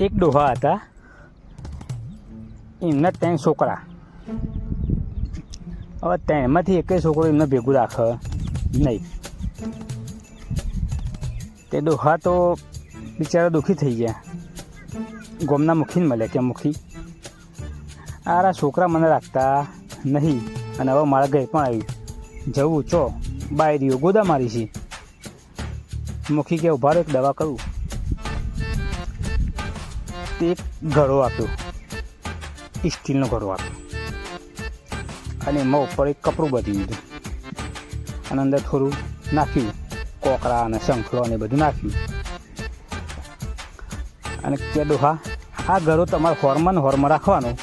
એક ડોહા હતા. એમના ત્રણ છોકરા. હવે ત્રણમાંથી એકે છોકરો એમને ભેગું રાખે. નહીં. તે ડોહા તો બિચારા દુઃખી થઈ ગયા. ગોમના મુખીને મળે કે મુખી. આરા છોકરા મને રાખતા નહીં અને હવે મારા ઘરે પણ આવ્યું જવું, ચો. બાયરીઓ ગોદા મારી છે. મુખી કે, ઊભા રહો, એક દવા કરું. તે એક ઘડો આપ્યો. સ્ટીલનો ઘડો આપ્યો. અને એમાં ઉપર એક કપડું બાંધી દીધું અને અંદર થોડું નાખ્યું. કોકરા અને શંખલો અને બધું નાખ્યું. અને કે ડોહા, આ ઘરો તમારે હોર્મન હોર્મન રાખવાનો.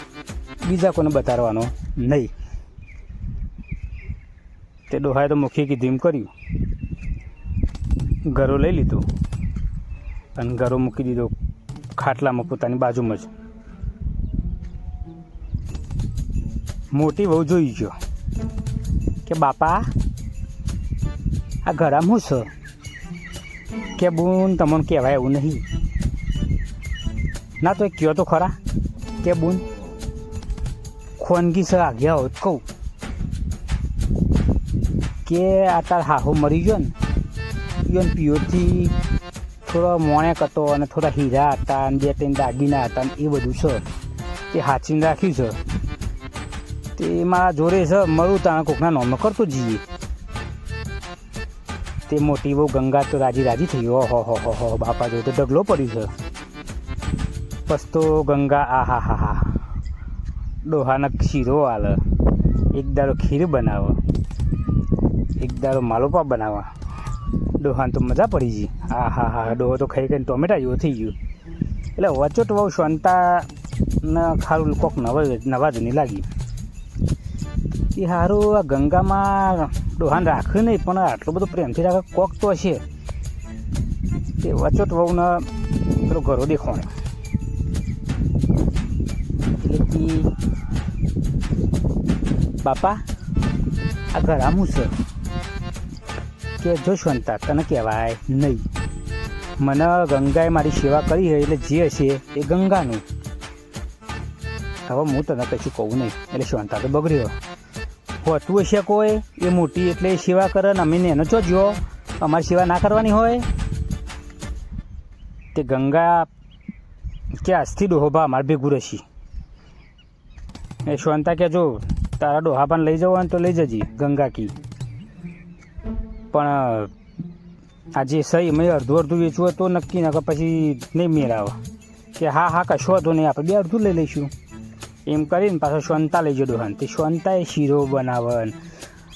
બીજા કોઈને બતાડવાનો નહીં. તે ડોહાએ તો મુખી કીધું એમ કર્યું. ઘરો લઈ લીધું. અને ઘરો મૂકી દીધો. ખાટલામાં પોતાની બાજુમાં જ. મોટી વહુ જોઈ ગયો. કે બાપા, આ ઘરમાં શું છે? કે બૂન, તમને કહેવાય એવું નહીં. ના તો એ કયો તો ખરા. કે બૂન, ખોનગી છે આગ્યા હોત કહું. કે આ તાર હાહો મરી ગયો ને, ઈયોન પિયોથી થોડો મોણેક હતો અને થોડા હીરા હતા અને બે ત્રણ દાગીના હતા એ બધું છે. એ હાચીને રાખ્યું છે. તે મારા જોડે છે મરું તાણે કોકના નોમનો કરતો જઈએ. તે મોટી બહુ ગંગા તો રાજી રાજી થઈ ગયો. હો હો હો બાપા જોડે તો ઢગલો પડ્યું છે. પસ્તો ગંગા, આ, હા હા હા. ડોહાના શીરો આલે. એક દારો ખીર બનાવો. એક દારો માલોપા બનાવવા ડોહાને તો મજા પડી ગઈ. હા હા હા ડોહો તો ખાઈ ખાઈને ટોમેટા જેવો થઈ ગયું. એટલે વચોટ બહુ શાંતા ને ખારું કોક નવા નવા જ નહીં લાગી એ સારું આ ગંગામાં ડોહાન રાખ્યું નહીં, પણ આટલો બધો પ્રેમથી રાખે કોક તો હશે. તે વચોટ વહુને પેલો ઘરો દેખાણે. એટલે કે બાપા, આ ઘરામું છે? કે જો શાંતા તને કહેવાય નહીં. મને ગંગાએ મારી સેવા કરી હોય એટલે જે હશે એ ગંગાનું. હવે હું તને કશું કહું નહીં, એટલે શાંતા તો બગડ્યો. હોતું હશે કોઈ, એ મોટી એટલે એ સેવા કરે ને અમે એનો જો જો અમારી સેવા ના કરવાની હોય? તે ગંગા કે આજથી ડોહોભા અમારે ભેગું રહેશે. એ શાંતા કે જો તારા પણ લઈ જવો ને તો લઈ જજે ગંગા કી. પણ આજે સહી મેં અડધું અડધું વેચવું તો નક્કી ના પછી નહીં મેળાવે. કે હા હા કશો વાંધો નહીં આપણે, બે અડધું લઈ લઈશું. એમ કરીને પાછો શ્વંતા લઈ જડો હન તે શ્વંતાએ શીરો બનાવે ને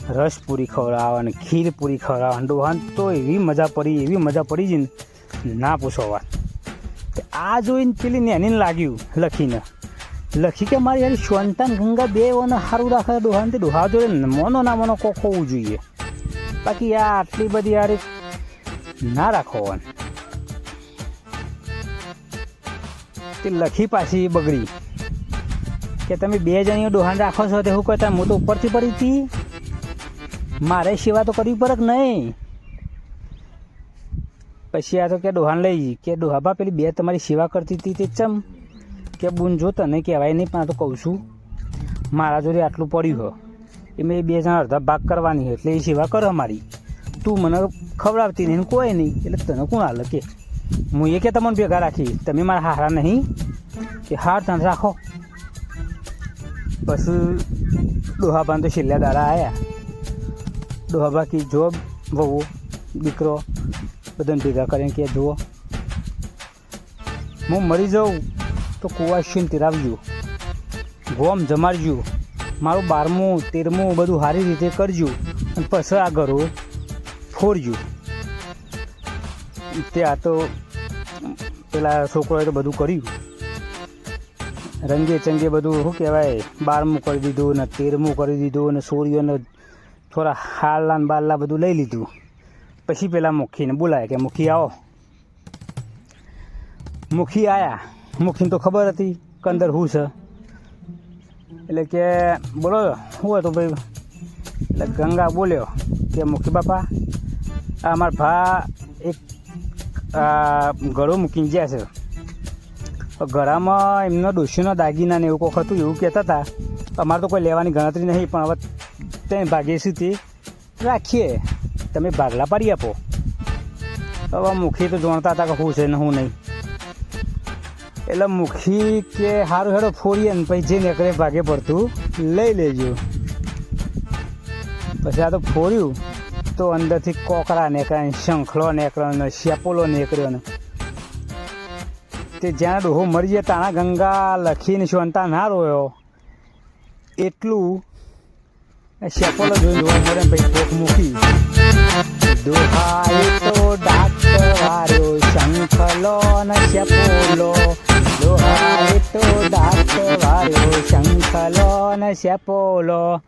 રસ પૂરી ખવડાવે ને ખીર પૂરી ખવડાવે ડોહન તો એવી મજા પડી, એવી મજા પડી જઈને ને પૂછો વાત. આ જોઈને પેલી નેનીને લાગ્યું લખીને. લખી કે મારી યાર શ્વંતાન ગંગા બે ઓને સારું રાખે ડોહાન તે ડોહા જોડે મોનો ના મોનો કોક હોવું જોઈએ. બાકી આ આટલી બધી યાર ના રાખો તે લખી પાછી બગડી. કે તમે બે જણીઓ ડોહાન રાખો છો તે હું કહેતા હું તો ઉપરથી પડી હતી. મારે સેવા તો કરવી પડે નહીં? પછી આ તો કે ડોહાન લઈ કે ડોહાબા પેલી બે તમારી સેવા કરતી હતી તે ચમ? કે બુન જો તને કહેવાય નહીં, પણ તો કહું છું, મારા જોડે આટલું પડ્યું હો. એ મેં બે જણા અડધા ભાગ કરવાની એટલે એ સેવા કરો મારી તું મને ખવડાવતી નહીં કોઈ નહીં. એટલે તને કોણ હાલ કે? હું એ કે તમને ભેગા રાખી. તમે મારા હારા નહીં. કે હાર તને રાખો. પછી ડોહાબાન તો છેલ્લા દાડા આવ્યા ડોહાબા કી જો વહુ, દીકરો, બધાને ભેગા કરીને કે જુઓ. હું મરી જાઉં તો કુવાશીને તિરાવજો. ગોમ જમાડજો. મારું બારમું, તેરમું બધું સારી રીતે કરજો અને પછી આ ઘરો ફોડજો તે આ તો, પેલા છોકરોએ તો બધું કર્યું. રંગે ચંગે બધું, શું કહેવાય, બારમું કરી દીધું ને તેરમું કરી દીધું ને સોરીઓને થોડા હાલલા ને બાલલા બધું લઈ લીધું. પછી પેલા મુખીને બોલાય કે મુખી આવો. મુખી આવ્યા મુખીને તો ખબર હતી કંદર હું છે. એટલે કે બોલો, શું હતું ભાઈ? એટલે ગંગા બોલ્યો કે મુખી બાપા, આ અમારા ભા એક ગળો મૂકીને ગયા છે. ગળામાં એમનો ડોશીનો દાગીના ને એવું કોક હતું, એવું કહેતા હતા. અમારે તો કોઈ લેવાની ગણતરી નહીં, પણ હવે તે ભાગ્ય સુધી રાખીએ. તમે ભાગલા પાડી આપો. હવે મુખી તો જાણતા હતા કે શું છે ને શું નહીં. એટલે મુખી કે સારું હેડો ફોડીએ ને પછી જે નીકળે ભાગે પડતું લઈ લેજો. પછી આ તો ફોડ્યું તો અંદરથી કોકરા નીકળ્યા, શંખલો નીકળ્યો ને શેપોલો નીકળ્યો ને. તે જ્યાં ડોહો મરી જાય તાણા ગંગા લખીને શોનતા ના રોયો. એટલું શેપોલો જોઈને જોવા મળે પછી કોક મૂકી. દોહાય તો ડાક્ટર વાર્યો, શંખલો દોહાય તો